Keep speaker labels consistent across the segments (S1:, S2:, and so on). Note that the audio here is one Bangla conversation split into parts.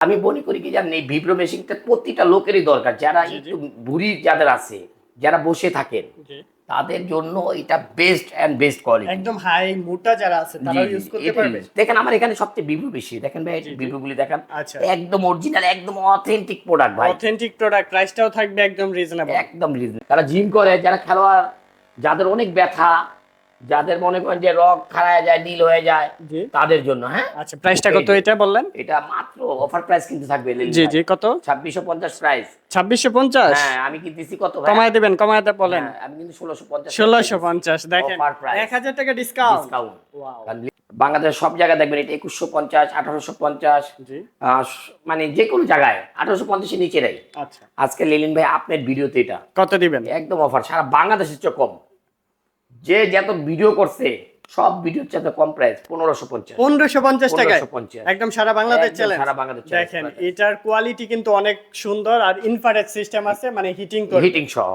S1: আমি মনে করি কি জানেন এই ভিব্রো মেশিনটা প্রতিটা লোকেরই দরকার। যারা। একটু বুড়ি যাদের আছে যারা বসে থাকেন তাদের জন্য এটা বেস্ট অ্যান্ড বেস্ট কোয়ালিটি
S2: একদম হাই মোটা যারা আছে তারাও ইউজ করতে পারবে।
S1: দেখেন আমার এখানে সবচেয়ে ভিভো বেশি। দেখেন ভাই
S2: জি, জি।
S1: ভিভো গুলি দেখেন।
S2: আচ্ছা।
S1: একদম অরিজিনাল একদম অথেন্টিক প্রোডাক্ট ভাই।
S2: অথেন্টিক প্রোডাক্ট প্রাইসটাও থাকবে একদম রিজনেবল
S1: একদম reasonable। তারা জিম করে যারা খেলোয়াড় যাদের অনেক ব্যথা যাদের মনে করেন যে রগ খাড়ায় যায় নীল হয়ে যায় তাদের জন্য হ্যাঁ?
S2: আচ্ছা প্রাইসটা কত এটা বললেন?
S1: এটা মাত্র অফার প্রাইস কিন্তু থাকবে
S2: জি জি কত?
S1: ছাব্বিশশো পঞ্চাশ প্রাইস
S2: ছাব্বিশশো পঞ্চাশ?
S1: হ্যাঁ আমি কি দিছি কত ভাই?
S2: কমায় দেবেন কমায় দে বলেন।
S1: হ্যাঁ, আমি কিন্তু ষোলোশো পঞ্চাশ
S2: ষোলোশো পঞ্চাশ দেখেন।
S1: Offer price।
S2: এক হাজার টাকা ডিসকাউন্ট
S1: ডিসকাউন্ট বাংলাদেশের সব জায়গায় দেখবেন এটা একুশশো পঞ্চাশ আঠারোশো পঞ্চাশ
S2: জি।
S1: মানে যে কোনো জায়গায় আঠারোশো পঞ্চাশের নিচে নেই।
S2: আচ্ছা।
S1: আজকে লিলিন ভাই আপনার ভিডিওতে এটা।
S2: কত দিবেন?
S1: একদম অফার সারা বাংলাদেশের চেয়ে কম। যে যত ভিডিও করছে সব ভিডিওর চাইতে কম প্রাইস পনেরোশো পঞ্চাশ।
S2: পনেরোশো পঞ্চাশ
S1: পঞ্চাশ।
S2: একদম সারা বাংলাদেশ চ্যালেঞ্জ
S1: সারা বাংলাদেশ
S2: দেখেন এটার কোয়ালিটি কিন্তু অনেক সুন্দর আর ইনফ্রারেড সিস্টেম আছে মানে হিটিং করে
S1: হিটিং সহ।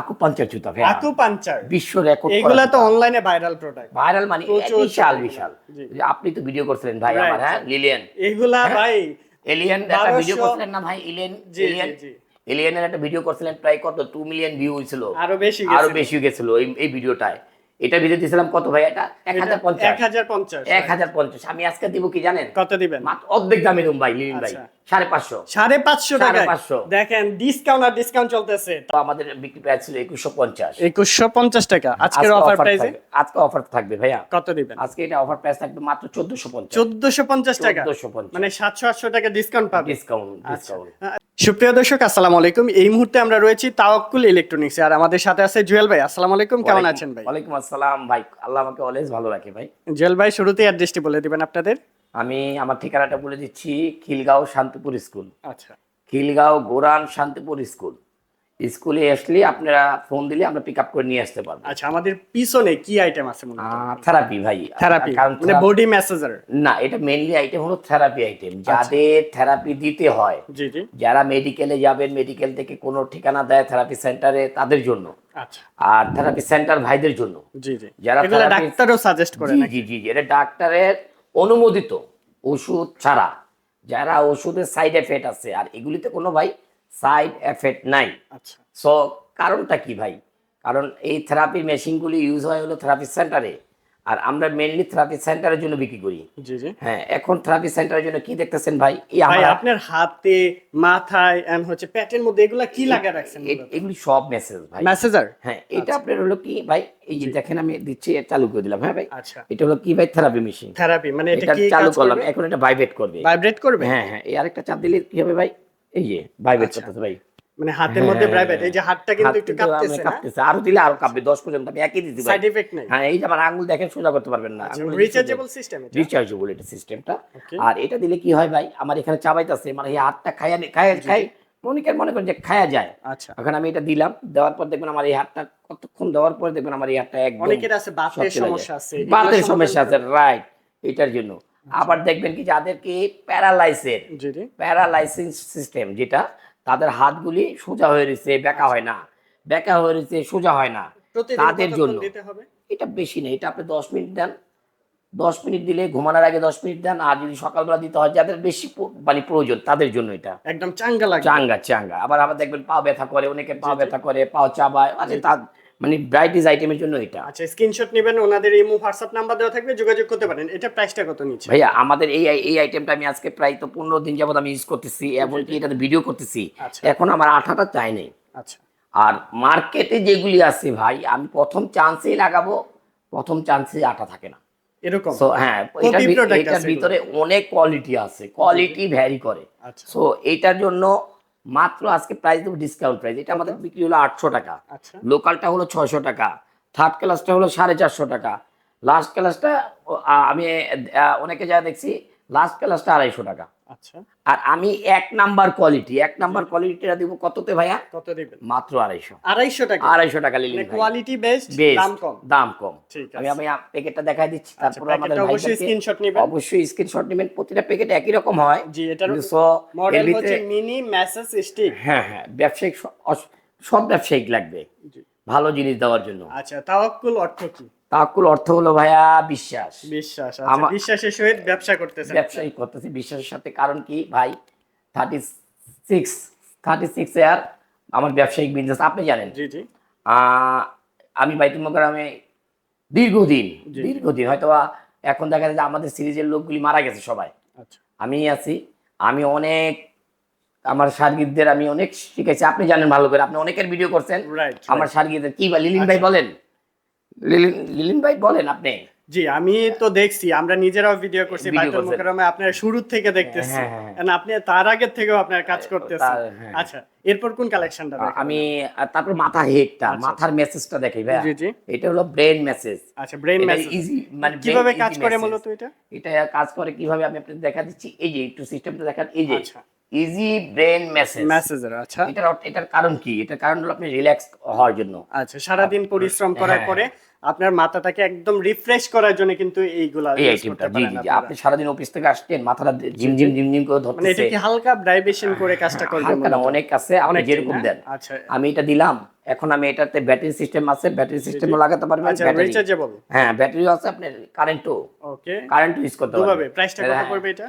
S1: আকু পঞ্চাশ জুতা ভাই
S2: আকু পাঞ্চার
S1: বিশ্ব রেকর্ড
S2: এগুলা তো অনলাইনে ভাইরাল প্রোডাক্ট
S1: ভাইরাল মানে বিশাল বিশাল। আপনি তো ভিডিও করছিলেন ভাই আমার হ্যাঁ. লিলিয়ান
S2: এগুলা
S1: হ্যাঁ?
S2: ভাই
S1: এলিয়ান একটা
S2: 1200
S1: ভিডিও করছিলেন না ভাই? এলিয়ান এলিয়ান এলিয়ানের একটা ভিডিও করছিলেন প্রায় কত? টু মিলিয়ন ভিউ হয়েছিল।
S2: আরও বেশি আরও
S1: বেশি গেছিল এই এই ভিডিওটায় এটা ভিডিও দিয়েছিলাম কত ভাই? এটা এক হাজার
S2: এক
S1: পঞ্চাশ
S2: হাজার পঞ্চাশ
S1: এক হাজার পঞ্চাশ। আমি আজকে দিব কি জানেন?
S2: কত দিবেন?
S1: মাত্র অর্ধেক দামে দেবো ভাই লিলিন ভাই।
S2: আচ্ছা।
S1: সাড়ে পাঁচশো।
S2: সাড়ে পাঁচশো টাকা
S1: 550
S2: দেখেন ডিসকাউন্ট আর ডিসকাউন্ট চলতেছে।
S1: তো আমাদের বিক্রি প্রাইস ছিল একুশশো পঞ্চাশ।
S2: একুশশো পঞ্চাশ টাকা। আজকের অফার প্রাইসে
S1: আজকে অফার থাকবে ভাইয়া।
S2: কত দিবেন?
S1: আজকে এটা অফার প্রাইস থাকবে মাত্র চোদ্দশো পঞ্চাশ।
S2: চোদ্দশো পঞ্চাশ টাকা।
S1: চোদ্দশো পঞ্চাশ।
S2: মানে সাতশো আটশো টাকা ডিসকাউন্ট পাবে
S1: ডিসকাউন্ট। ডিসকাউন্ট
S2: সুপ্রিয় দর্শক আসসালামু আলাইকুম। এই মুহূর্তে আমরা রয়েছি তাওয়াক্কুল ইলেকট্রনিক্স আর আমাদের সাথে আছে জুয়েল ভাই। আসসালামু আলাইকুম কেমন আছেন ভাই?
S1: ওয়ালাইকুম আসসালাম ভাই। আল্লাহ আমাকে অলওয়েজ ভালো রাখে ভাই।
S2: জুয়েল ভাই শুরুতেই অ্যাড্রেসটি বলে দিবেন আপনাদের।
S1: আমি আমার ঠিকানাটা বলে দিচ্ছি খিলগাঁও শান্তিপুর স্কুল।
S2: আচ্ছা।
S1: খিলগাঁও গোরান শান্তিপুর স্কুল। স্কুলে আসলে আপনারা ফোন দিলে আমরা পিক আপ করে নিয়ে আসতে পারব।
S2: আচ্ছা আমাদের পিছনে কি আইটেম আছে মনে
S1: থেরাপি ভাই।
S2: থেরাপি মানে বডি ম্যাসেজার
S1: না এটা মেনলি আইটেম হলো থেরাপি আইটেম যাদের থেরাপি দিতে হয়
S2: জি জি।
S1: যারা মেডিকেলে যাবেন মেডিকেল থেকে কোনো ঠিকানা দেয় থেরাপি সেন্টারে তাদের জন্য।
S2: আচ্ছা।
S1: আর থেরাপি সেন্টার ভাইদের জন্য।
S2: জি জি।
S1: যারা
S2: ডাক্তারও সাজেস্ট করে
S1: জি জি জি। এটা ডাক্তারের অনুমোদিত ওষুধ ছাড়া। যারা ওষুধের সাইড এফেক্ট আছে আর এগুলিতে কোনো ভাই সাইড এফেক্ট নাই।
S2: আচ্ছা।
S1: সো কারণটা কি ভাই? কারণ এই থেরাপি মেশিনগুলি ইউজ হয় হলো থেরাপি সেন্টারে আর আমরা মেনলি থেরাপি সেন্টারের জন্য বিক্রি করি। হ্যাঁ এখন থেরাপি সেন্টারের জন্য কি দেখতেছেন ভাই?
S2: ভাই আপনার হাতে মাথায় এন্ড হচ্ছে পেটের মধ্যে এগুলা কি লাগা রাখছেন
S1: এগুলি সব মেসেজ ভাই।
S2: মেসেজার
S1: হ্যাঁ এটা আপনার হলো কি ভাই? এই যে দেখেন আমি দিচ্ছি এটা চালু করে দিলাম হ্যাঁ ভাই?
S2: আচ্ছা।
S1: এটা হলো কি ভাই? থেরাপি মেশিন
S2: থেরাপি মানে এটা কি
S1: চালু করলাম এখন এটা ভাইব্রেট করবে।
S2: ভাইব্রেট করবে?
S1: হ্যাঁ হ্যাঁ এই আরেকটা চাপ দিলে কি হবে ভাই? এই যে
S2: আচ্ছা।
S1: করতেছে ভাই।
S2: মানে হাতের মধ্যে
S1: হ্যাঁ,
S2: ভাইব্রেট এই যে হাতটা কিন্তু একটু কাঁপতেছে না?
S1: কাঁপতেছে। আরও দিলে আরও কাঁপবে দশ পর্যন্ত আমি একই দিতে ভাই।
S2: সাইড এফেক্ট নেই।
S1: হ্যাঁ এই যে আমার আঙ্গুল দেখেন সোজা করতে পারবেন না।
S2: রিচার্জেবল সিস্টেম এটা।
S1: রিচার্জেবল এটা সিস্টেমটা আর এটা দিলে কি হয় ভাই আমার এখানে চাবাইতেছে মানে এই হাতটা খায়া খায় খায় মনিকের মনে করেন যে খায়া যায়।
S2: আচ্ছা।
S1: এখন আমি এটা দিলাম দেওয়ার পর দেখবেন আমার এই হাতটা কতক্ষণ দেওয়ার পরে দেখবেন আমার এই হাতটা একদম
S2: অনেকের আছে বাতের সমস্যা আছে
S1: বাতের সমস্যা আছে রাইট এটার জন্য। আবার দেখবেন কি যাদেরকে প্যারালাইসের প্যারালাইসিস সিস্টেম যেটা তাদের হাতগুলি সোজা হয়ে রয়েছে বেঁকা হয় না। বেঁকা হয়ে রয়েছে সোজা হয় না। তাদের জন্য। এটা বেশি না এটা আপনি দশ মিনিট দেন। দশ মিনিট দিলে ঘুমানোর আগে দশ মিনিট দেন। আর যদি সকালবেলা দিতে হয় যাদের বেশি মানে প্রয়োজন তাদের জন্য এটা।
S2: একদম চাঙ্গা
S1: চাঙ্গা চাঙ্গা। আবার আবার দেখবেন পা ব্যথা করে অনেকে পা ব্যথা করে পা চাবায় মানে তার মানে ব্রাইটিস আইটেমের জন্য এটা।
S2: আচ্ছা স্ক্রিনশট নেবেন ওনাদের ইমো হোয়াটসঅ্যাপ নাম্বার দেওয়া থাকবে যোগাযোগ করতে পারেন। এটা প্রাইসটা কত নিচ্ছে?
S1: ভাইয়া আমাদের এই এই আইটেমটা আমি আজকে প্রায় তো পনেরো দিন যাবত আমি ইউজ করতেছি এমনকি এটাতে ভিডিও করতেছি।
S2: আচ্ছা।
S1: এখন আমার আঠাটা চাই নেই।
S2: আচ্ছা।
S1: আর মার্কেটে যেগুলি আছে ভাই আমি প্রথম চান্সেই লাগাবো প্রথম চান্সে আটা থাকে না।
S2: এরকম?
S1: সো হ্যাঁ এটার ভিতরে অনেক কোয়ালিটি আছে কোয়ালিটি ভ্যারি করে।
S2: আচ্ছা।
S1: সো এটার জন্য মাত্র আজকে প্রাইস দেবো ডিসকাউন্ট প্রাইস এটা আমাদের বিক্রি হলো আটশো টাকা।
S2: আচ্ছা।
S1: লোকালটা হলো ছয়শো টাকা থার্ড ক্লাসটা হলো সাড়ে চারশো টাকা লাস্ট ক্লাসটা আমি অনেকে যা দেখছি লাস্ট ক্লাসটা আড়াইশো টাকা।
S2: আচ্ছা
S1: আর আমি এক নাম্বার কোয়ালিটি এক নাম্বার কোয়ালিটিটা দিব কততে ভাইয়া?
S2: কত দিবেন?
S1: মাত্র আড়াইশো।
S2: আড়াইশো টাকা।
S1: আড়াইশো টাকা লিলি
S2: কোয়ালিটি বেস্ট দাম কম।
S1: দাম কম।
S2: ঠিক
S1: আমি আমি প্যাকেটটা দেখাই দিচ্ছি
S2: আচ্ছা
S1: তারপরে আমাদের
S2: অবশ্যই স্ক্রিনশট নেবেন।
S1: অবশ্যই স্ক্রিনশট নেবেন। প্রতিটা প্যাকেট একই রকম হয়।
S2: জি এটার মডেল হচ্ছে মিনি মেসেজ স্টিক
S1: হ্যাঁ হ্যাঁ ব্যবসায়িক সব ব্যবসায়িক লাগবে। ভালো জিনিস দেওয়ার জন্য।
S2: আচ্ছা তাওয়াক্কুল অর্থ কি?
S1: তাকুল অর্থ হলো ভাইয়া বিশ্বাস।
S2: বিশ্বাস আচ্ছা
S1: আমা-
S2: বিশ্বাসের সহিত ব্যবসা করতেছেন।
S1: ব্যবসায়ী করতেছি বিশ্বাসের সাথে। কারণ কি ভাই thirty six thirty six air আমার ব্যবসায়িক বিজনেস আপনি জানেন।
S2: জি জি।
S1: আমি বাইতুল মোকারমে দীর্ঘদিন দীর্ঘদিন হয়তো এখন দেখা যায় যে আমাদের সিরিজের লোকগুলি মারা গেছে সবাই।
S2: আচ্ছা।
S1: আমি আছি আমি অনেক আমার সার্গিকদের আমি অনেক শিখেছি আপনি জানেন ভালো করে আপনি অনেকের ভিডিও করছেন। আমার সার্গিকদের কি বা লিলিন ভাই
S2: আচ্ছা।
S1: বলেন? লিলিন ভাই বলেন আপনি।
S2: জি আমি তো দেখছি আমরা নিজেরাও ভিডিও করছি বাইতুল মুকাররমে আপনার শুরু থেকে দেখতেছি।
S1: হ্যাঁ, হ্যাঁ, হ্যাঁ।
S2: And আপনি তার আগের থেকেও আপনার কাজ করতেছেন
S1: হ্যাঁ।
S2: আচ্ছা এরপর কোন কালেকশনটা
S1: আমি তারপর মাথা হেডটা
S2: আচ্ছা,
S1: মাথার মেসেজটা দেখি ভাই
S2: জি জি।
S1: এটা হলো ব্রেন মেসেজ
S2: আচ্ছা ব্রেন মেসেজ
S1: ইজি মানে
S2: কীভাবে কাজ করে। মূলত এটা?
S1: এটা কাজ করে কীভাবে আমি আপনাদের দেখা দিচ্ছি এই যে একটু সিস্টেমটা দেখান এই যে।
S2: আচ্ছা।
S1: ইজি ব্রেন মেসেজ
S2: মেসেজের আচ্ছা।
S1: এটার এটার কারণ কি? এটার কারণ হলো আপনি রিল্যাক্স হওয়ার জন্য।
S2: আচ্ছা সারা দিন পরিশ্রম করার
S1: হ্যাঁ।
S2: পরে আপনার মাথাটাকে একদম রিফ্রেশ করার জন্য কিন্তু এইগুলা
S1: এই আইটেমটা জি জি আপনি
S2: সারা
S1: দিন সারাদিন অফিস থেকে আসছেন মাথাটা জিম জিম জিম জিম করে ধরতেছে
S2: মানে এটা কি হালকা ভাইব্রেশন করে কাজটা করবে
S1: হালকা অনেক আছে আপনি
S2: অনেক
S1: যেরকম দেন।
S2: আচ্ছা।
S1: আমি এটা দিলাম এখন আমি এটাতে ব্যাটারি সিস্টেম আছে ব্যাটারি সিস্টেমও লাগাতে পারবেন
S2: আচ্ছা
S1: ব্যাটারি
S2: রিচার্জেবল
S1: হ্যাঁ ব্যাটারিও আছে আপনি কারেন্টও
S2: ওকে
S1: কারেন্ট ইউজ করতে পারবেন।
S2: দুভাবে প্রাইসটা কত
S1: হ্যাঁ।
S2: পড়বে এটা?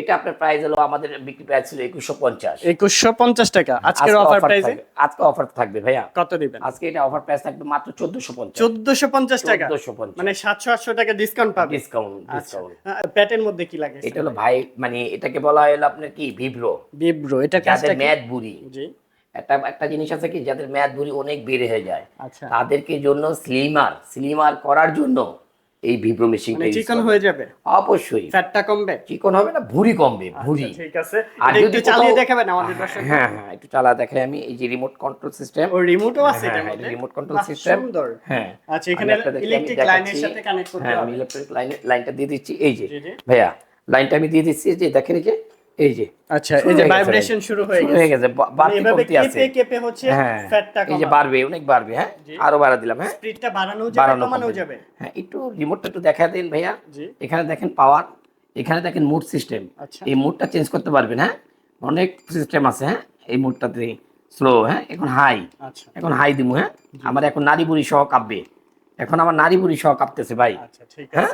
S1: এটা আপনার প্রাইস হলো আমাদের বিক্রি প্রাইস ছিল একুশশো পঞ্চাশ।
S2: একুশশো পঞ্চাশ টাকা। আজকের অফার প্রাইসে
S1: আজকে অফার থাকবে ভাইয়া।
S2: কত দিবেন?
S1: আজকে এটা অফার প্রাইস থাকবে মাত্র চোদ্দশো পঞ্চাশ।
S2: চোদ্দশো পঞ্চাশ টাকা?
S1: চোদ্দশো পঞ্চাশ।
S2: মানে সাতশো আটশো টাকা ডিসকাউন্ট পাবে
S1: ডিসকাউন্ট
S2: আচ্ছা।
S1: ডিসকাউন্ট
S2: প্যাটের মধ্যে কি লাগে?
S1: এটা হলো ভাই মানে এটাকে বলা হলো আপনার কি? ভিভ্রো
S2: বিব্রো এটা কাজটা কি?
S1: ম্যাথ বুড়ি।
S2: জি।
S1: একটা একটা জিনিস আছে কি যাদের ম্যাথ বুড়ি অনেক বেড়ে হয়ে যায়
S2: আচ্ছা।
S1: তাদেরকে জন্য স্লিমার স্লিমার করার জন্য এই ভিভ্রো মেশিনটা
S2: চিকন হয়ে যাবে?
S1: অবশ্যই।
S2: ফ্যাটটা কমবে?
S1: চিকন হবে না ভুড়ি কমবে ভুড়ি।
S2: আচ্ছা, ঠিক আছে।
S1: আর যদি
S2: একটু চালিয়ে দেখাবেন আমাদের দর্শক
S1: হ্যাঁ হ্যাঁ একটু চালা দেখাই আমি এই যে রিমোট কন্ট্রোল সিস্টেম
S2: ও রিমোটও আছে
S1: হ্যাঁ,
S2: এটার
S1: হ্যাঁ,
S2: মধ্যে?
S1: remote control
S2: বাহ, সুন্দর।
S1: হ্যাঁ
S2: আচ্ছা এখানে ইলেকট্রিক। লাইনের সাথে কানেক্ট করতে
S1: হ্যাঁ আমি ইলেকট্রিক লাইন লাইনটা দিয়ে দিচ্ছি এই যে। ভাইয়া লাইনটা আমি দিয়ে দিচ্ছি এই যে দেখেন এই যে এই যে।
S2: আচ্ছা এই যে ভাইব্রেশন শুরু হয়ে গেছে।
S1: হয়ে গেছে বাড়তি কমতি আছে।
S2: কেঁপে কেঁপে হচ্ছে ফ্যাটটা
S1: এই যে বাড়বে অনেক বাড়বে হ্যাঁ? আরও বাড়া দিলাম হ্যাঁ?
S2: স্পিডটা বাড়ানো যাবে কমানো যাবে।
S1: হ্যাঁ একটু রিমোটটা একটু দেখা দিন ভাইয়া। এখানে দেখেন পাওয়ার এখানে দেখেন মুড সিস্টেম
S2: আচ্ছা।
S1: এই মুডটা চেঞ্জ করতে পারবেন হ্যাঁ? অনেক সিস্টেম আছে হ্যাঁ? এই মুডটাতে স্লো হ্যাঁ? এখন হাই
S2: আচ্ছা।
S1: এখন হাই দিমু হ্যাঁ? আমার এখন নারী বুড়ি সহ কাঁপবে। এখন আমার নারী বুড়ি সহ কাঁপতেছে ভাই।
S2: আচ্ছা
S1: হ্যাঁ?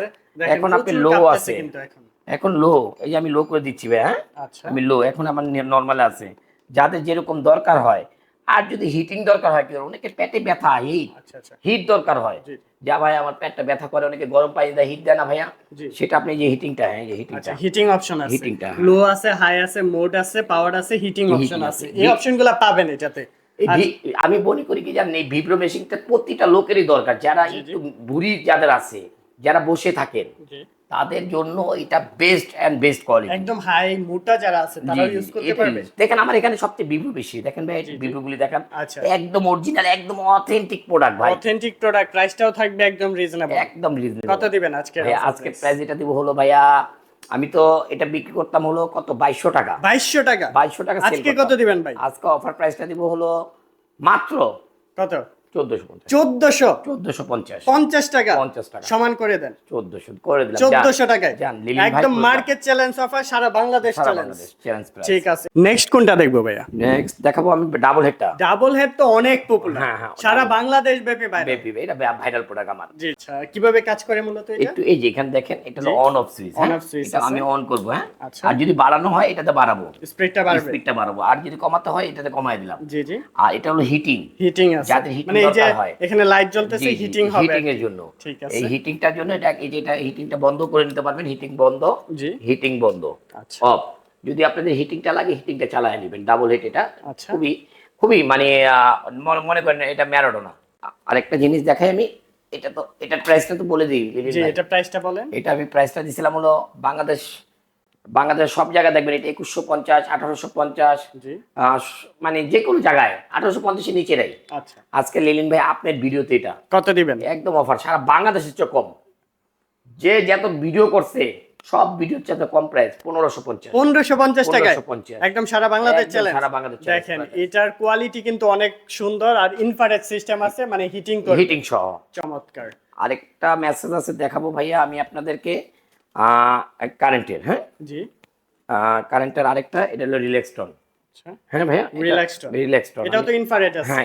S1: এখন আপনি
S2: কাঁপতেছে
S1: আছে।
S2: এখন
S1: লো এই যে আমি লো করে দিচ্ছি ভাই হ্যাঁ?
S2: আচ্ছা।
S1: আমি লো এখন আমার নর্মালে আছে। যাদের যেরকম দরকার হয় আর যদি হিটিং দরকার হয় কি অনেকে পেটে ব্যথা হিট
S2: আচ্ছা আচ্ছা।
S1: হিট দরকার হয়। যা ভাই আমার পেটটা ব্যথা করে অনেকে গরম পানি দেয় হিট দেয় না ভাইয়া।
S2: জি।
S1: সেটা আপনি যে হিটিংটা হ্যাঁ যে হিটিংটা
S2: আচ্ছা হিটিং অপশন আছে।
S1: Heating টা, হ্যাঁ।
S2: লো আছে হাই আছে মোড আছে পাওয়ার আছে হিটিং অপশন আছে। এই অপশনগুলো পাবেন এটাতে।
S1: আমি মনে করি কি জানেন এই ভিব্রো মেশিনটা প্রতিটা লোকেরই দরকার। যারা। একটু বুড়ি যাদের আছে যারা বসে থাকেন তাদের জন্য এটা বেস্ট অ্যান্ড বেস্ট কোয়ালিটি
S2: একদম হাই মোটা যারা আছে তারাও ইউজ করতে পারবে।
S1: দেখেন আমার এখানে সবচেয়ে ভিভো বেশি। দেখেন ভাই ভিভো গুলি দেখেন।
S2: আচ্ছা।
S1: একদম অরিজিনাল একদম অথেন্টিক প্রোডাক্ট ভাই।
S2: অথেন্টিক প্রোডাক্ট প্রাইসটাও থাকবে একদম রিজনেবল
S1: একদম রিজনেবল
S2: কত দিবেন আজকে
S1: আজকে প্রাইস এটা দিব হলো ভাইয়া আমি তো এটা বিক্রি করতাম হলো কত? বাইশশো টাকা।
S2: বাইশশো টাকা?
S1: বাইশশো টাকা
S2: আজকে কত দিবেন ভাই?
S1: আজকে অফার প্রাইসটা দিব হলো মাত্র
S2: কত?
S1: চোদ্দশো
S2: চোদ্দশো?
S1: চোদ্দশো পঞ্চাশ।
S2: পঞ্চাশ টাকা?
S1: পঞ্চাশ টাকা।
S2: সমান করে দেন।
S1: চোদ্দশো করে দিলাম।
S2: চোদ্দশো টাকায়?
S1: যান, লিলিন ভাই
S2: একদম মার্কেট চ্যালেঞ্জ অফার সারা বাংলাদেশ চ্যালেঞ্জ
S1: চ্যালেঞ্জ
S2: ঠিক আছে। নেক্সট কোনটা দেখব ভাইয়া?
S1: নেক্সট দেখাবো আমি ডাবল হেডটা
S2: ডাবল হেড তো অনেক পপুলার
S1: হ্যাঁ, হ্যাঁ,
S2: সারা বাংলাদেশ ব্যাপী বাইরে
S1: বেপি এটা ভাইরাল প্রোডাক্ট আমার।
S2: জি আচ্ছা কীভাবে কাজ করে মূলত এটা?
S1: একটু এই যে এখানে দেখেন এটা হলো অন অফ সুইচ
S2: switch
S1: আমি অন করব হ্যাঁ?
S2: আচ্ছা।
S1: আর যদি বাড়ানো হয় এটাতে বাড়াবো।
S2: স্পিডটা বাড়বে।
S1: স্পিডটা বাড়াবো। আর যদি কমাতে হয় এটাতে কমাই দিলাম।
S2: জি জি।
S1: আর এটা হলো হিটিং
S2: হিটিং আছে। মানে এই যে এখানে লাইট জ্বলতেছে হিটিং হবে
S1: হিটিং এর জন্য।
S2: ঠিক আছে।
S1: এই হিটিংটার জন্য এটা এই যে এটা হিটিংটা বন্ধ করে নিতে পারবেন হিটিং বন্ধ
S2: জি।
S1: হিটিং বন্ধ।
S2: আচ্ছা।
S1: অফ। যদি আপনাদের হিটিংটা লাগে হিটিংটা চালায় নেবেন ডাবল হিট এটা।
S2: আচ্ছা।
S1: খুবই খুবই মানে মনে- করেন এটা ম্যারাডোনা। আরেকটা জিনিস দেখাই আমি এটা তো এটার প্রাইসটা তো বলে দিই।
S2: এটা প্রাইসটা বলেন।
S1: এটা আমি প্রাইসটা দিছিলাম হলো বাংলাদেশ বাংলাদেশ সব জায়গায় দেখবেন এটা একুশশো পঞ্চাশ আঠারোশো পঞ্চাশ মানে যে কোনো জায়গায় আঠারোশো পঞ্চাশের নিচে নেই।
S2: আচ্ছা।
S1: আজকে লিলিন ভাই আপনার ভিডিওতে এটা।
S2: কত দিবেন?
S1: একদম অফার সারা বাংলাদেশের চেয়ে কম। যে যত ভিডিও করছে সব ভিডিওর চেয়ে কম প্রাইস পনেরোশো পঞ্চাশ।
S2: পনেরোশো পঞ্চাশ টাকায়?
S1: পঞ্চাশ।
S2: একদম সারা বাংলাদেশ চ্যালেঞ্জ
S1: সারা বাংলাদেশ
S2: দেখেন এটার কোয়ালিটি কিন্তু অনেক সুন্দর আর ইনফ্রারেড সিস্টেম আছে মানে হিটিং
S1: হিটিং সহ।
S2: চমৎকার।
S1: আরেকটা মেসেজ আছে দেখাবো ভাইয়া আমি আপনাদেরকে। কারেন্টের হ্যাঁ?
S2: জি।
S1: কারেন্টের আরেকটা এটা হলো রিল্যাক্সটন
S2: আচ্ছা।
S1: হ্যাঁ ভাইয়া?
S2: Relaxton।
S1: রিল্যাক্সটন
S2: এটাও তো ইনফ্রারেড আছে।
S1: হ্যাঁ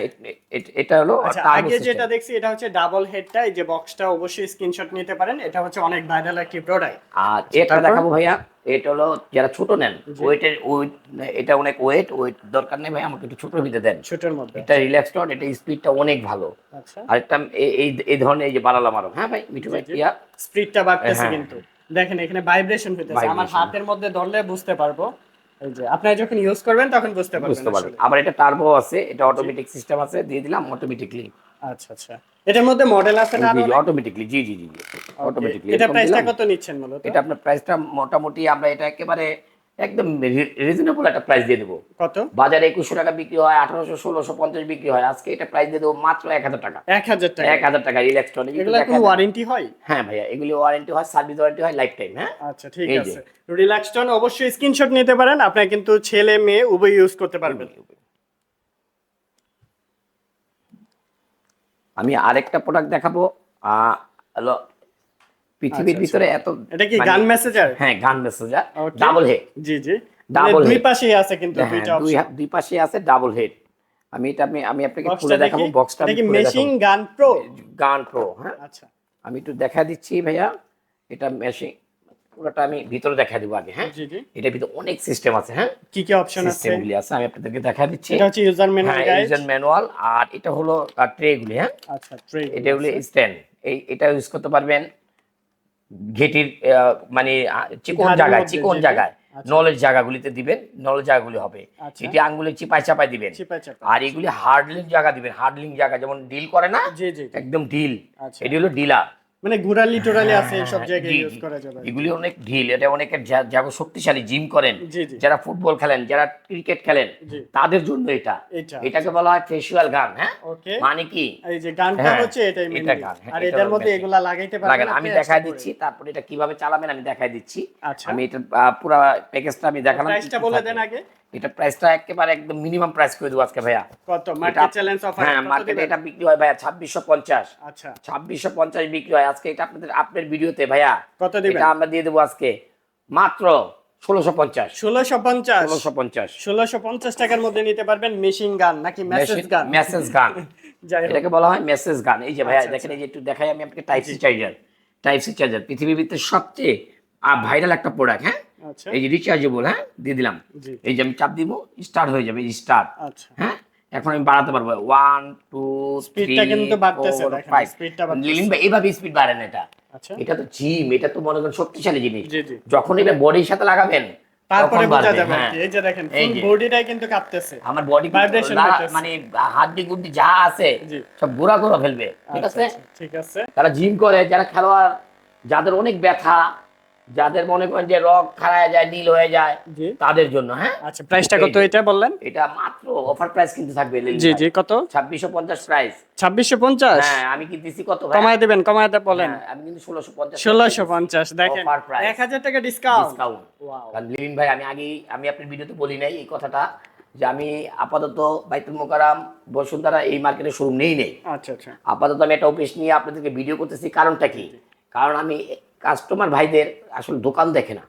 S1: এটা হলো
S2: আচ্ছা আগে যেটা দেখছি এটা হচ্ছে ডাবল হেডটা এই যে বক্সটা অবশ্যই স্ক্রিনশট নিতে পারেন। এটা হচ্ছে অনেক ভাইরাল একটি প্রোডাক্ট
S1: আর এটা দেখাবো ভাইয়া এটা হলো যারা ছোট নেন ওয়েটের ওয়েট এটা অনেক ওয়েট ওয়েট দরকার নেই ভাই আমাকে একটু ছোট ভিতরে দেন।
S2: ছোটের মধ্যে।
S1: এটা রিল্যাক্স টন এটা স্পিডটা অনেক ভালো।
S2: আচ্ছা।
S1: আর একটা এই এই- ধরনের এই যে বাড়ালাম আরও। হ্যাঁ ভাই মিঠু ভাই
S2: স্পিডটা বাড়তেছে
S1: হ্যাঁ।
S2: কিন্তু। দেখেন এখানে ভাইব্রেশন হইতেছে। আমার হাতের মধ্যে ধরলে বুঝতে পারব। এই যে আপনি যখন ইউজ করবেন তখন বুঝতে পারবেন
S1: বুঝতে পারবেন। আবার এটা টার্বো আছে এটা অটোমেটিক সিস্টেম আছে দিয়ে দিলাম অটোমেটিকলি
S2: আচ্ছা আচ্ছা। এটার মধ্যে মডেল আছে না
S1: অটোমেটিকলি জি জি জি জি অটোমেটিকলি
S2: এটা প্রাইসটা কত নিচ্ছেন মূলত?
S1: এটা আপনার প্রাইসটা মোটামুটি আমরা এটা একেবারে একদম রিজনেবল একটা প্রাইস দিয়ে দেবো।
S2: কত?
S1: বাজারে একুশশো টাকা বিক্রি হয় আঠারোশো ষোলোশো পঞ্চাশ বিক্রি হয়। আজকে এটা প্রাইস দিয়ে দেবো মাত্র এক হাজার টাকা।
S2: এক হাজার টাকা।
S1: এক হাজার টাকা ইলেকট্রনিক
S2: ওয়ারেন্টি হয়?
S1: হ্যাঁ ভাইয়া এগুলি ওয়ারেন্টি হয় সার্ভিস ওয়ারেন্টি হয় লাইফ টাইম হ্যাঁ?
S2: আচ্ছা ঠিক। আছে। রিল্যাক্সটন অবশ্যই স্ক্রিনশট নিতে পারেন। আপনারা কিন্তু ছেলে মেয়ে উভয় ইউজ করতে পারবেন।
S1: আমি আরেকটা প্রোডাক্ট দেখাবো। হলো পৃথিবীর
S2: আচ্ছা,
S1: ভিতরে এত
S2: এটা কি
S1: মানে-
S2: গান মেসেজার
S1: হ্যাঁ গান মেসেজার ডাবল হেড
S2: জি জি।
S1: Double
S2: মানে দুই
S1: head।
S2: পাশেই আছে কিন্তু
S1: হ্যাঁ
S2: দুইটা
S1: দুই
S2: অপশন
S1: হা- দুই পাশে আছে ডাবল হেড আমি এটা আমি আমি আপনাকে খুলে দেখাবো বক্সটা
S2: এটা
S1: আমি দেখাবো।
S2: গান প্রো
S1: গান প্রো হ্যাঁ।
S2: আচ্ছা।
S1: আমি একটু দেখা দিচ্ছি ভাইয়া। এটা মেশিন পুরোটা আমি ভিতরে দেখা দিব আগে হ্যাঁ।
S2: জি জি।
S1: এটার ভিতরে অনেক সিস্টেম আছে হ্যাঁ।
S2: কি কি অপশন আছে?
S1: সিস্টেমগুলি আছে আমি আপনাদেরকে দেখা দিচ্ছি।
S2: এটা হচ্ছে ইউজার ম্যানুয়াল
S1: হ্যাঁ
S2: গাইড
S1: ইউজার ম্যানুয়াল আর এটা হলো ট্রেগুলি হ্যাঁ।
S2: আচ্ছা ট্রে
S1: এটা হলো স্ট্যান্ড এই এটা ইউজ করতে পারবেন ঘেটির মানে চিকন জায়গায় চিকন জায়গায়?
S2: নলের
S1: নলেজ জায়গাগুলিতে দিবেন নলের জায়গাগুলি হবে।
S2: আচ্ছা।
S1: এটি আঙ্গুলে চিপাই চাপাই দিবেন আর এগুলি হার্ডলিং জায়গা দিবেন। হার্ডলিং জায়গা যেমন ডিল করে না। একদম ডিল
S2: আচ্ছা।
S1: এটি হলো ডিলার
S2: মানে ঘুরালি টোরালি আছে সব
S1: হ্যাঁ,
S2: জায়গায় ইউজ করা যাবে।
S1: এগুলি অনেক ঢিল এটা অনেকের যা- যারা শক্তিশালী জিম করেন যারা ফুটবল খেলেন যারা ক্রিকেট খেলেন তাদের জন্য এটা।
S2: এটা
S1: এটাকে বলা হয় ফেসিয়াল গান হ্যাঁ? মানে কি?
S2: এই যে গানটা
S1: হ্যাঁ,
S2: হচ্ছে এটাই
S1: হ্যাঁ,
S2: আর এটার মধ্যে এগুলা লাগাইতে পারবেন
S1: আমি
S2: আপনি
S1: দেখাই দিচ্ছি। তারপরে এটা কীভাবে চালাবেন আমি দেখাই দিচ্ছি।
S2: আচ্ছা।
S1: আমি এটা পুরো প্যাকেজটা আমি দেখালাম।
S2: প্রাইসটা বলে দেন আগে।
S1: এটা প্রাইসটা একেবারে একদম মিনিমাম প্রাইস করে দেবো আজকে ভাইয়া।
S2: কত? মার্কেট চ্যালেঞ্জ অফার
S1: হ্যাঁ মার্কেটে এটা বিক্রি হয় ভাইয়া ছাব্বিশশো পঞ্চাশ।
S2: আচ্ছা।
S1: ছাব্বিশশো পঞ্চাশ বিক্রি হয়। আজকে এটা আপনাদের আপনার ভিডিওতে ভাইয়া।
S2: কত দিবেন?
S1: এটা আমরা দিয়ে দেবো আজকে। মাত্র ষোলোশো পঞ্চাশ।
S2: ষোলোশো পঞ্চাশ।
S1: ষোলোশো পঞ্চাশ।
S2: ষোলোশো পঞ্চাশ টাকার মধ্যে নিতে পারবেন মেশিন গান নাকি মেসেজ গান
S1: মেসেজ গান এটাকে বলা হয় মেসেজ গান এই যে ভাইয়া
S2: আচ্ছা,
S1: দেখেন এই যে একটু দেখাই আমি আপনাকে type C charger type C charger পৃথিবীর ভিতরে সবচেয়ে ভাইরাল একটা প্রোডাক্ট হ্যাঁ?
S2: আচ্ছা।
S1: এই যে রিচার্জেবল হ্যাঁ? দিয়ে দিলাম। এই যে আমি চাপ দিব স্টার্ট হয়ে যাবে স্টার্ট
S2: আচ্ছা।
S1: হ্যাঁ? এখন আমি বাড়াতে পারব। ওয়ান টু
S2: Speedটা কিন্তু বাড়তেছে, দেখেন, speedটা
S1: লিলিন ভাই এইভাবে স্পিড বাড়ে না এটা।
S2: আচ্ছা।
S1: এটা তো জিম এটা তো মনে করেন শক্তিশালী জিনিস। যখন এটা বডির সাথে লাগাবেন
S2: তারপরে বোঝা যাবে
S1: হ্যাঁ।
S2: এই যে দেখেন ফুল বডিটাই কিন্তু কাঁপতেছে।
S1: আমার বডি
S2: হইতেছে।
S1: মানে হাড্ডি গুড্ডি যা আছে সব গুঁড়া করে ফেলবে। ঠিক
S2: আচ্ছা,
S1: আছে?
S2: আচ্ছা, ঠিক আছে।
S1: যারা জিম করে যারা খেলোয়াড় যাদের অনেক ব্যথা যাদের মনে করেন যে রক খাড়ায় যায় নীল হয়ে যায় তাদের জন্য হ্যাঁ?
S2: আচ্ছা প্রাইসটা কত এটা বললেন?
S1: এটা মাত্র অফার প্রাইস কিন্তু থাকবে
S2: জি জি কত?
S1: ছাব্বিশশো পঞ্চাশ প্রাইস
S2: ছাব্বিশশো পঞ্চাশ?
S1: হ্যাঁ আমি কি দিছি কত ভাই?
S2: কমায় দেবেন কমায় দে বলেন।
S1: হ্যাঁ, আমি কিন্তু ষোলোশো পঞ্চাশ
S2: ষোলোশো পঞ্চাশ দেখেন।
S1: Offer price।
S2: এক হাজার টাকা ডিসকাউন্ট
S1: ডিসকাউন্ট কারণ লিলিন ভাই আমি আগেই আমি আপনার ভিডিওতে বলি নাই এই কথাটা যে আমি আপাতত বাইতুল মোকারাম বসুন্ধরা এই মার্কেটে শোরুম নেই নেই।
S2: আচ্ছা আচ্ছা।
S1: আপাতত আমি একটা অফিস নিয়ে আপনাদেরকে ভিডিও করতেছি কারণটা কি? কারণ আমি কাস্টমার ভাইদের আসলে দোকান দেখে না।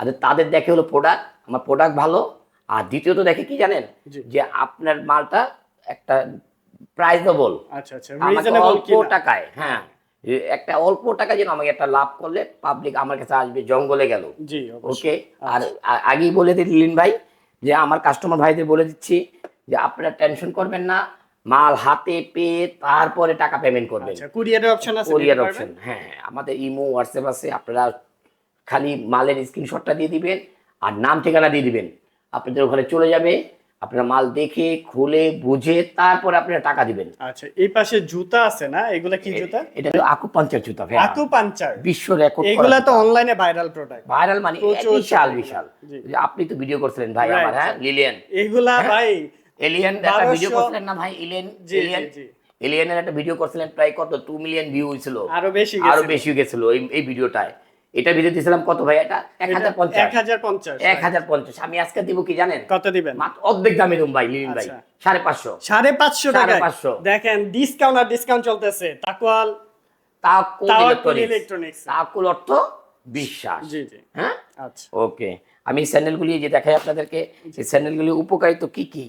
S1: আর তাদের দেখে হলো প্রোডাক্ট আমার প্রোডাক্ট ভালো। আর দ্বিতীয়ত দেখে কি জানেন? যে আপনার মালটা একটা
S2: আচ্ছা আচ্ছা রিজনেবল
S1: অল্প টাকায় হ্যাঁ একটা অল্প টাকা যেন আমাকে একটা লাভ করলে পাবলিক আমার কাছে আসবে জঙ্গলে গেল।
S2: জি
S1: ওকে? আর আগেই বলে দিলেন ভাই যে আমার কাস্টমার ভাইদের বলে দিচ্ছি যে আপনারা টেনশন করবেন না মাল হাতে পেয়ে তারপরে টাকা পেমেন্ট করবেন।
S2: আচ্ছা কুরিয়ারের অপশন আছে
S1: কোরিয়ার অপশন হ্যাঁ আমাদের ইমো হোয়াটসঅ্যাপ আছে আপনারা খালি মালের স্ক্রিনশটটা দিয়ে দিবেন আর নাম ঠিকানা দিয়ে দিবেন। আপনাদের ওখানে চলে যাবে আপনারা মাল দেখে খুলে বুঝে তারপরে আপনারা টাকা দিবেন।
S2: আচ্ছা এই পাশে জুতা আছে না? এগুলা কি জুতা?
S1: এটা হলো আকু পাঞ্চার জুতা ভাই
S2: আকু পাঞ্চার।
S1: বিশ্ব রেকর্ড
S2: এগুলা তো অনলাইনে ভাইরাল প্রোডাক্ট
S1: ভাইরাল মানে বিশাল বিশাল। আপনি তো ভিডিও করছিলেন ভাই আমার হ্যাঁ লিলিয়ান
S2: এগুলা
S1: হ্যাঁ?
S2: ভাই
S1: এলিয়েন একটা ভিডিও করছিলেন না ভাই? এলিয়েন এলিয়েন
S2: জি
S1: একটা ভিডিও করছিলেন প্রায় কত? টু মিলিয়ন ভিউ হয়েছিল।
S2: আরও বেশি আরও
S1: বেশি গেছিল এই এই ভিডিওটায় এটা ভিডিও দিয়েছিলাম কত ভাই এটা? এক হাজার পঞ্চাশ।
S2: এক হাজার পঞ্চাশ
S1: এক হাজার পঞ্চাশ। আমি আজকে দিব কি জানেন?
S2: কত দিবেন?
S1: মাত্র অর্ধেক দামে দেবো ভাই লিলিন ভাই।
S2: আচ্ছা।
S1: সাড়ে পাঁচশো।
S2: সাড়ে পাঁচশো টাকা
S1: পাঁচশো।
S2: দেখেন ডিসকাউন্ট আর ডিসকাউন্ট চলতেছে। তাকুয়াল
S1: তাকুল ইলেকট্রনিক্স তাকুল অর্থ বিশ্বাস।
S2: জি জি।
S1: হ্যাঁ?
S2: আচ্ছা।
S1: ওকে আমি স্যান্ডেলগুলি যে দেখাই আপনাদেরকে এই স্যান্ডেলগুলি উপকারিত কি কি?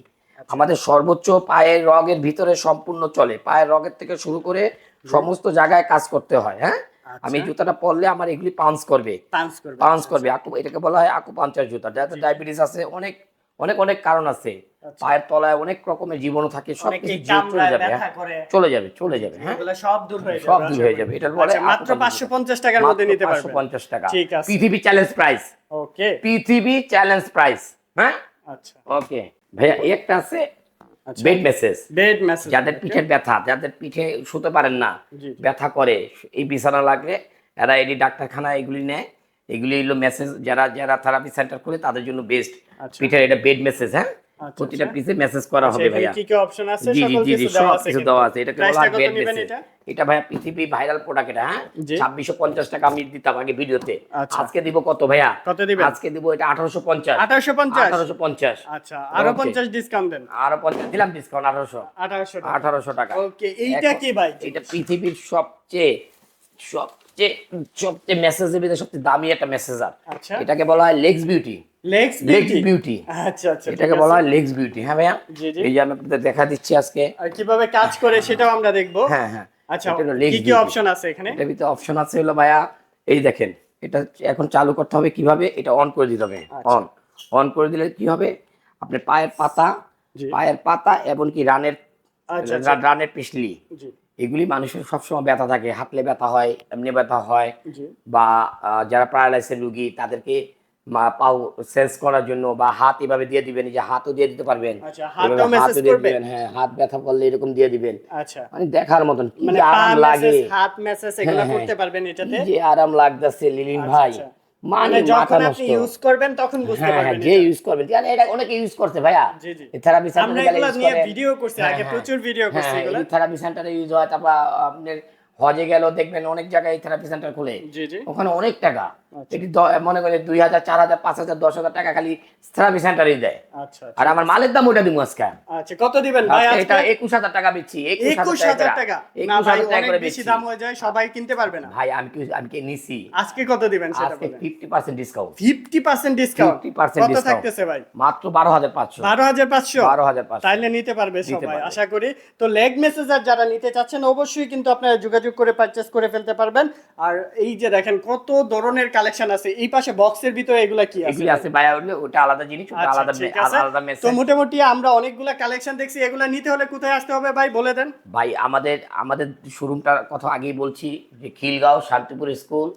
S1: আমাদের সর্বোচ্চ পায়ের রগের ভিতরে সম্পূর্ণ চলে। পায়ের রগের থেকে শুরু করে সমস্ত জায়গায় কাজ করতে হয় হ্যাঁ? আমি এই জুতাটা পরলে আমার এগুলি পাউন্স করবে।
S2: পাঞ্চ করবে
S1: করবে। আকু এটাকে বলা হয় আকু পাঞ্চার জুতা। যাতে ডায়াবেটিস আছে অনেক অনেক অনেক কারণ আছে।
S2: আচ্ছা।
S1: পায়ের তলায় অনেক রকমের জীবাণু থাকে সব কিছু চলে যাবে হ্যাঁ। চলে যাবে চলে যাবে হ্যাঁ?
S2: সব দূর হয়ে যাবে
S1: সব দূর হয়ে যাবে। এটা বলে
S2: আচ্ছা, মাত্র
S1: আকু
S2: পাঁচশো পঞ্চাশ টাকার মধ্যে নিতে পারবেন
S1: পঞ্চাশ টাকা। পৃথিবী চ্যালেঞ্জ প্রাইস।
S2: ওকে।
S1: পৃথিবী চ্যালেঞ্জ প্রাইস হ্যাঁ?
S2: আচ্ছা।
S1: ওকে। ভাইয়া একটা আছে বেড মেসেজ
S2: বেড মেসেজ
S1: যাদের পিঠে ব্যথা যাদের পিঠে শুতে পারেন না। ব্যথা করে এই বিছানা লাগে এরা এটি ডাক্তারখানা এগুলি নেয়। এগুলি হলো মেসেজ যারা যারা থেরাপি সেন্টার করে তাদের জন্য বেস্ট
S2: আচ্ছা।
S1: পিঠের এটা বেড মেসেজ হ্যাঁ? প্রতিটা
S2: আচ্ছা।
S1: পিসে মেসেজ করা
S2: আচ্ছা,
S1: হবে ভাইয়া।
S2: কি কি অপশন আছে? সকল কিছু দেওয়া
S1: সব
S2: আছে
S1: কিছু দেওয়া আছে। এটাকে বলা
S2: প্রাইসটা
S1: বেড
S2: নেবেন এটা?
S1: এটা ভাইয়া পৃথিবী ভাইরাল প্রোডাক্ট এটা হ্যাঁ?
S2: জি।
S1: ছাব্বিশশো পঞ্চাশ টাকা আমি দিতাম আগে ভিডিওতে।
S2: আচ্ছা।
S1: আজকে দিব কত ভাইয়া?
S2: কত দিবেন?
S1: আজকে দিব এটা আঠারোশো পঞ্চাশ।
S2: আঠারোশো পঞ্চাশ?
S1: আঠারোশো পঞ্চাশ।
S2: আচ্ছা আরও
S1: Okay.
S2: পঞ্চাশ ডিসকাউন্ট দেন।
S1: আরও পঞ্চাশ দিলাম ডিসকাউন্ট আঠারোশো।
S2: আঠারোশো
S1: আঠারোশো টাকা।
S2: ওকে এইটা কি ভাই?
S1: এটা পৃথিবীর সবচেয়ে সবচেয়ে সবচেয়ে মেসেজের ভিতরে সবচেয়ে দামি একটা মেসেজার
S2: আচ্ছা।
S1: এটাকে বলা হয় legs beauty
S2: legs
S1: legs
S2: beauty আচ্ছা আচ্ছা
S1: এটাকে বলা হয় লেগস বিউটি হ্যাঁ ভাইয়া? এই যে আমি আপনাদের দেখা দিচ্ছি আজকে।
S2: আর কীভাবে কাজ করে সেটাও আমরা দেখব।
S1: হ্যাঁ হ্যাঁ।
S2: আচ্ছা কি কি অপশন আছে এখানে?
S1: এটার ভিতরে অপশন আছে হলো ভাইয়া এই দেখেন এটা এখন চালু করতে হবে কীভাবে এটা অন করে দিতে হবে।
S2: আচ্ছা।
S1: অন অন করে দিলে কি হবে? আপনার পায়ের পাতা পায়ের পাতা এবং কি রানের
S2: আচ্ছা আচ্ছা।
S1: রানের পিছলি। এগুলি মানুষের সবসময় ব্যথা থাকে। হাতলে ব্যথা হয় এমনি ব্যথা হয় বা যারা প্যারালাইসের রুগী তাদেরকে পাও সেন্স করার জন্য বা হাত এভাবে দিয়ে দিবেন যে হাতও দিয়ে দিতে পারবেন।
S2: আচ্ছা
S1: হাতও দিয়ে দিবেন হ্যাঁ হাত ব্যথা করলে এরকম দিয়ে দিবেন।
S2: আচ্ছা।
S1: মানে দেখার মতন কি
S2: মানে
S1: আরাম লাগে।
S2: হাত মেসেজ এগুলো
S1: হ্যাঁ,
S2: করতে
S1: হ্যাঁ।
S2: পারবেন এটাতে?
S1: যে আরাম লাগতেছে লিলিন
S2: আচ্ছা,
S1: ভাই। মানে
S2: মানে যখন আপনি ইউজ করবেন তখন বুঝতে
S1: হ্যাঁ হ্যাঁ
S2: পারবেন
S1: যে ইউজ করবেন। মানে এটা অনেকে ইউজ করছে ভাইয়া।
S2: জি জি।
S1: থেরাপি সেন্টারে
S2: এগুলো
S1: ইউজ
S2: নিয়ে
S1: করে
S2: ভিডিও করছি
S1: হ্যাঁ,
S2: আগে
S1: হ্যাঁ।
S2: প্রচুর ভিডিও করছি
S1: হ্যাঁ
S2: এগুলো।
S1: থেরাপি সেন্টারে ইউজ হয় তারপর আপনার হজে গেল দেখবেন অনেক জায়গায় থেরাপি সেন্টার খুলে। ওখানে অনেক টাকা।
S2: আচ্ছা।
S1: এটি মনে করে দুই হাজার চার হাজার পাঁচ হাজার দশ হাজার টাকা খালি থেরাপি সেন্টারই দেয়।
S2: আচ্ছা
S1: আর আমার মালের দাম ওটা দিব আজকে।
S2: আচ্ছা কত দিবেন ভাই
S1: এটা একুশ হাজার টাকা বেচছি
S2: একুশ হাজার টাকা।
S1: একুশ হাজার টাকা করে
S2: বেশি দাম হয়ে যায় সবাই কিনতে পারবে না।
S1: ভাই আমি কি আমি কি নিছি?
S2: আজকে কত দিবেন
S1: আজকে fifty percent discount
S2: fifty percent discount
S1: 50%
S2: কত থাকতেছে ভাই?
S1: মাত্র বারো হাজার পাঁচশো।
S2: বারো হাজার পাঁচশো?
S1: বারো হাজার পাঁচশো।
S2: তাইলে নিতে পারবে সবাই আশা করি। তো লেগ মেসেজার যারা নিতে চাচ্ছেন অবশ্যই কিন্তু আপনারা যোগাযোগ করে পারচেস করে ফেলতে পারবেন। আর এই যে দেখেন কত ধরনের কালেকশন আছে এই পাশে বক্সের ভিতরে এগুলা কি আছে?
S1: এগুলি আছে ভাইয়া ওটা আলাদা জিনিস ওটা
S2: আচ্ছা,
S1: আলাদা। আলাদা
S2: তো মোটামুটি আমরা অনেকগুলা কালেকশন দেখছি এগুলা নিতে হলে কোথায় আসতে হবে ভাই বলে দেন।
S1: ভাই আমাদের আমাদের শোরুমটার কথা আগেই বলছি যে খিলগাঁও শান্তিপুর স্কুল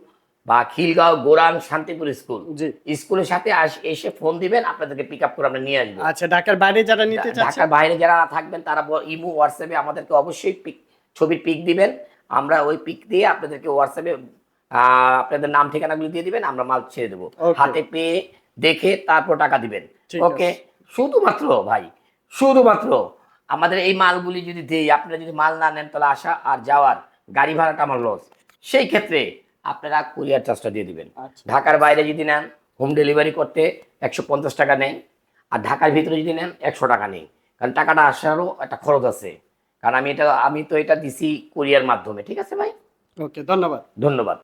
S1: বা খিলগাঁও গোরান শান্তিপুর স্কুল।
S2: জি।
S1: স্কুলের সাথে এসে ফোন দিবেন আপনাদেরকে পিক আপ করে আমরা নিয়ে আসব।
S2: আচ্ছা ঢাকার বাইরে যারা নিতে চাচ্ছেন
S1: ঢাকার বাইরে যারা থাকবেন তারা ইমো হোয়াটসঅ্যাপে আমাদেরকে অবশ্যই পিক ছবির পিক দিবেন। আমরা ওই পিক দিয়ে আপনাদেরকে হোয়াটসঅ্যাপে আপনাদের নাম ঠিকানাগুলো দিয়ে দিবেন আমরা মাল ছেড়ে দেবো। হাতে পেয়ে দেখে তারপর টাকা দিবেন। ওকে শুধুমাত্র ভাই শুধুমাত্র আমাদের এই মালগুলি যদি দেই আপনারা যদি মাল না নেন তাহলে আসা আর যাওয়ার গাড়ি ভাড়াটা আমার লস সেই ক্ষেত্রে আপনারা কুরিয়ার চার্জটা দিয়ে দিবেন।
S2: আচ্ছা।
S1: ঢাকার বাইরে যদি নেন হোম ডেলিভারি করতে একশো পঞ্চাশ টাকা নেই আর ঢাকার ভিতরে যদি নেন একশো টাকা নেই। কারণ টাকাটা আসারও একটা খরচ আছে। কারণ আমি এটা আমি তো এটা দিছি কোরিয়ার মাধ্যমে ঠিক আছে ভাই?
S2: ওকে ধন্যবাদ।
S1: ধন্যবাদ।